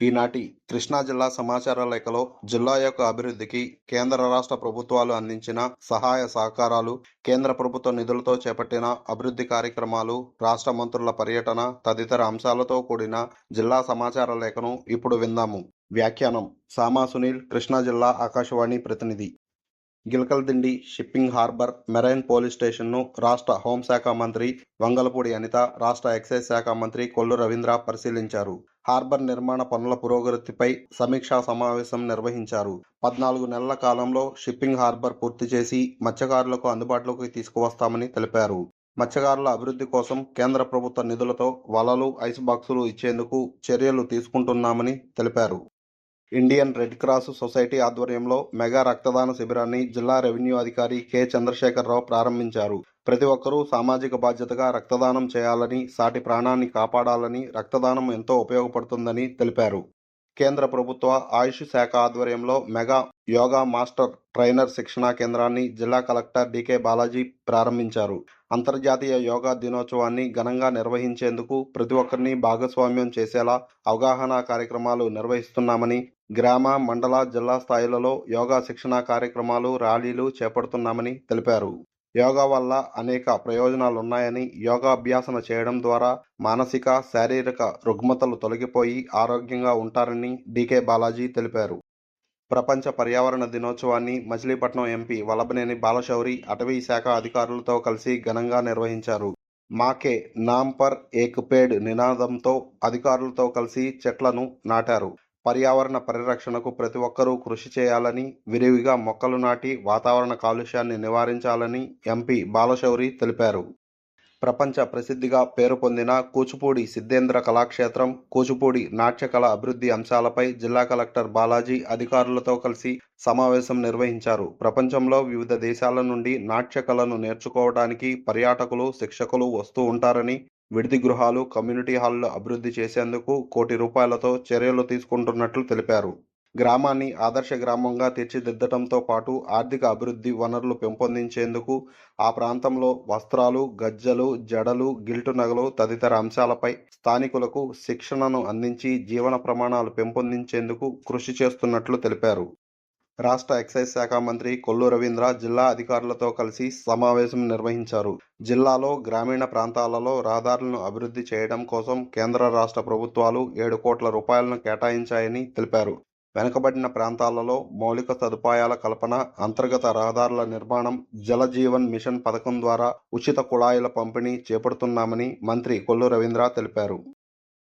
ఈనాటి కృష్ణా జిల్లా సమాచార లేఖలో జిల్లా యొక్క అభివృద్ధికి కేంద్ర రాష్ట్ర ప్రభుత్వాలు అందించిన సహాయ సహకారాలు కేంద్ర ప్రభుత్వ నిధులతో చేపట్టిన అభివృద్ధి కార్యక్రమాలు రాష్ట్ర మంత్రుల పర్యటన తదితర అంశాలతో కూడిన జిల్లా సమాచార లేఖను ఇప్పుడు విందాము. వ్యాఖ్యానం సామా సునీల్ కృష్ణా జిల్లా ఆకాశవాణి ప్రతినిధి. Gilakaladindi shipping harbour marine police స్టేషన్ను రాష్ట్ర హోంశాఖ మంత్రి వంగలపూడి అనిత రాష్ట్ర ఎక్సైజ్ శాఖ మంత్రి కొల్లు రవీంద్ర పరిశీలించారు. హార్బర్ నిర్మాణ పనుల పురోగతిపై సమీక్షా సమావేశం నిర్వహించారు. పద్నాలుగు నెలల కాలంలో షిప్పింగ్ హార్బర్ పూర్తి చేసి మత్స్యకారులకు అందుబాటులోకి తీసుకువస్తామని తెలిపారు. మత్స్యకారుల అభివృద్ధి కోసం కేంద్ర ప్రభుత్వ నిధులతో వలలు ఐస్ బాక్సులు ఇచ్చేందుకు చర్యలు తీసుకుంటున్నామని తెలిపారు. ఇండియన్ రెడ్ క్రాస్ సొసైటీ ఆధ్వర్యంలో మెగా రక్తదాన శిబిరాన్ని జిల్లా రెవెన్యూ అధికారి కె. చంద్రశేఖరరావు ప్రారంభించారు. ప్రతి ఒక్కరూ సామాజిక బాధ్యతగా రక్తదానం చేయాలని సాటి ప్రాణాన్ని కాపాడాలని రక్తదానం ఎంతో ఉపయోగపడుతుందని తెలిపారు. కేంద్ర ప్రభుత్వ ఆయుష్ శాఖ ఆధ్వర్యంలో మెగా యోగా మాస్టర్ ట్రైనర్ శిక్షణా కేంద్రాన్ని జిల్లా కలెక్టర్ డికే బాలాజీ ప్రారంభించారు. అంతర్జాతీయ యోగా దినోత్సవాన్ని ఘనంగా నిర్వహించేందుకు ప్రతి ఒక్కరిని భాగస్వామ్యం చేసేలా అవగాహన కార్యక్రమాలు నిర్వహిస్తున్నామని గ్రామ మండల జిల్లా స్థాయిలలో యోగా శిక్షణా కార్యక్రమాలు ర్యాలీలు చేపడుతున్నామని తెలిపారు. యోగా వల్ల అనేక ప్రయోజనాలు ఉన్నాయని యోగాభ్యాసన చేయడం ద్వారా మానసిక శారీరక రుగ్మతలు తొలగిపోయి ఆరోగ్యంగా ఉంటారని డికే బాలాజీ తెలిపారు. ప్రపంచ పర్యావరణ దినోత్సవాన్ని మచిలీపట్నం ఎంపీ వల్లభనేని బాలశౌరి అటవీ శాఖ అధికారులతో కలిసి ఘనంగా నిర్వహించారు. మాకే నాంపర్ ఏక్ పేడ్ నినాదంతో అధికారులతో కలిసి చెట్లను నాటారు. పర్యావరణ పరిరక్షణకు ప్రతి ఒక్కరూ కృషి చేయాలని విరివిగా మొక్కలు నాటి వాతావరణ కాలుష్యాన్ని నివారించాలని ఎంపీ బాలశౌరి తెలిపారు. ప్రపంచ ప్రసిద్ధిగా పేరు పొందిన కూచిపూడి సిద్ధేంద్ర కళాక్షేత్రం కూచిపూడి నాట్యకళ అభివృద్ధి అంశాలపై జిల్లా కలెక్టర్ బాలాజీ అధికారులతో కలిసి సమావేశం నిర్వహించారు. ప్రపంచంలో వివిధ దేశాల నుండి నాట్య కళను నేర్చుకోవడానికి పర్యాటకులు శిక్షకులు వస్తూ ఉంటారని విడిది గృహాలు కమ్యూనిటీ హాల్లో అభివృద్ధి చేసేందుకు కోటి రూపాయలతో చర్యలు తీసుకుంటున్నట్లు తెలిపారు. గ్రామాన్ని ఆదర్శ గ్రామంగా తీర్చిదిద్దడంతో పాటు ఆర్థిక అభివృద్ధి వనరులు పెంపొందించేందుకు ఆ ప్రాంతంలో వస్త్రాలు గజ్జలు జడలు గిల్టు నగలు తదితర అంశాలపై స్థానికులకు శిక్షణను అందించి జీవన ప్రమాణాలు పెంపొందించేందుకు కృషి చేస్తున్నట్లు తెలిపారు. రాష్ట్ర ఎక్సైజ్ శాఖ మంత్రి కొల్లు రవీంద్ర జిల్లా అధికారులతో కలిసి సమావేశం నిర్వహించారు. జిల్లాలో గ్రామీణ ప్రాంతాలలో రహదారులను అభివృద్ధి చేయడం కోసం కేంద్ర రాష్ట్ర ప్రభుత్వాలు ఏడు కోట్ల రూపాయలను కేటాయించాయని తెలిపారు. వెనుకబడిన ప్రాంతాలలో మౌలిక సదుపాయాల కల్పన అంతర్గత రహదారుల నిర్మాణం జల జీవన్ మిషన్ పథకం ద్వారా ఉచిత కుళాయిల పంపిణీ చేపడుతున్నామని మంత్రి కొల్లు రవీంద్ర తెలిపారు.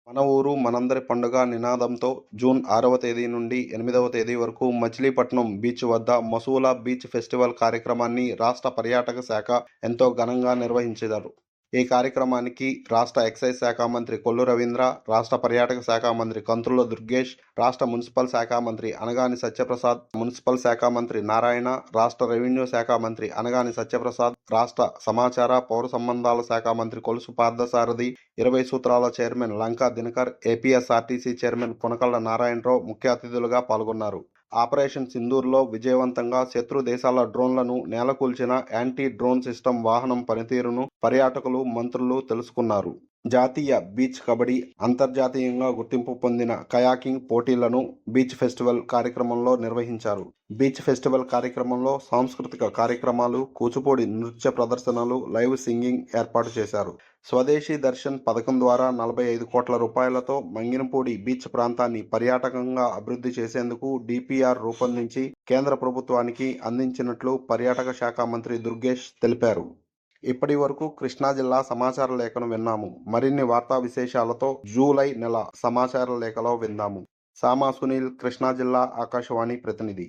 మన ఊరు మనందరి పండుగ నినాదంతో జూన్ ఆరవ తేదీ నుండి ఎనిమిదవ తేదీ వరకు మచిలీపట్నం బీచ్ వద్ద మసూలా బీచ్ ఫెస్టివల్ కార్యక్రమాన్ని రాష్ట్ర పర్యాటక శాఖ ఎంతో ఘనంగా నిర్వహించారు ఈ కార్యక్రమానికి రాష్ట్ర ఎక్సైజ్ శాఖ మంత్రి కొల్లు రవీంద్ర రాష్ట్ర పర్యాటక శాఖ మంత్రి కంతుల దుర్గేష్ రాష్ట్ర మున్సిపల్ శాఖ మంత్రి అనగాని సత్యప్రసాద్ మున్సిపల్ శాఖ మంత్రి నారాయణ రాష్ట్ర రెవెన్యూ శాఖ మంత్రి అనగాని సత్యప్రసాద్ రాష్ట్ర సమాచార పౌర సంబంధాల శాఖ మంత్రి కొలుసు పార్థసారథి ఇరవై సూత్రాల chairman Lanka Dinakar APSRTC chairman Konakalla Narayanarao ముఖ్య అతిథులుగా పాల్గొన్నారు. ఆపరేషన్ సింధూర్లో విజయవంతంగా శత్రు దేశాల డ్రోన్లను నేలకూల్చిన యాంటీ డ్రోన్ సిస్టమ్ వాహనం పనితీరును పర్యాటకులు మంత్రులు తెలుసుకున్నారు. జాతీయ బీచ్ కబడ్డీ అంతర్జాతీయంగా గుర్తింపు పొందిన కయాకింగ్ పోటీలను బీచ్ ఫెస్టివల్ కార్యక్రమంలో నిర్వహించారు. బీచ్ ఫెస్టివల్ కార్యక్రమంలో సాంస్కృతిక కార్యక్రమాలు కూచిపూడి నృత్య ప్రదర్శనలు లైవ్ సింగింగ్ ఏర్పాటు చేశారు. స్వదేశీ దర్శన్ పథకం ద్వారా నలభై ఐదు కోట్ల రూపాయలతో మంగినపూడి బీచ్ ప్రాంతాన్ని పర్యాటకంగా అభివృద్ధి చేసేందుకు డిపిఆర్ రూపొందించి కేంద్ర ప్రభుత్వానికి అందించినట్లు పర్యాటక శాఖ మంత్రి దుర్గేష్ తెలిపారు. ఇప్పటి వరకు కృష్ణా జిల్లా సమాచార లేఖను విన్నాము. మరిన్ని వార్తా విశేషాలతో జూలై నెల సమాచార లేఖలో విందాము. సామా సునీల్ కృష్ణా జిల్లా ఆకాశవాణి ప్రతినిధి.